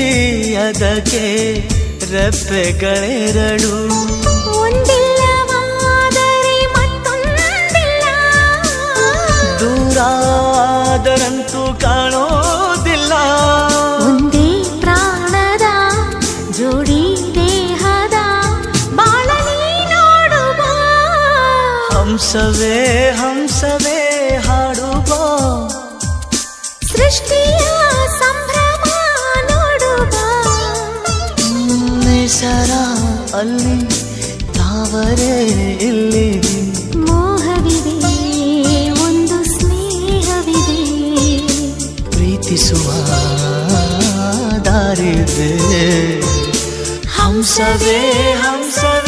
ಅದಕ್ಕೆ ರೆಪ್ಪೆಗಳೆರಡು ದೂರಾದರಂತೂ ಕಾಣೋದಿಲ್ಲ. ಒಂದೇ ಪ್ರಾಣದ ಜೋಡಿ ದೇಹದ ಬಾಳಲಿ ನೋಡುವ. ಹಂಸವೇ ಹಂಸವೇ ನಿಸರ ಅಲ್ಲಿ ತಾವರೆ ಇಲ್ಲಿ. ಮೋಹವಿದೆ ಒಂದು ಸ್ನೇಹವಿದೆ. ಪ್ರೀತಿಸುವ ದಾರಿದೆ ಹಂಸವೇ ಹಂಸ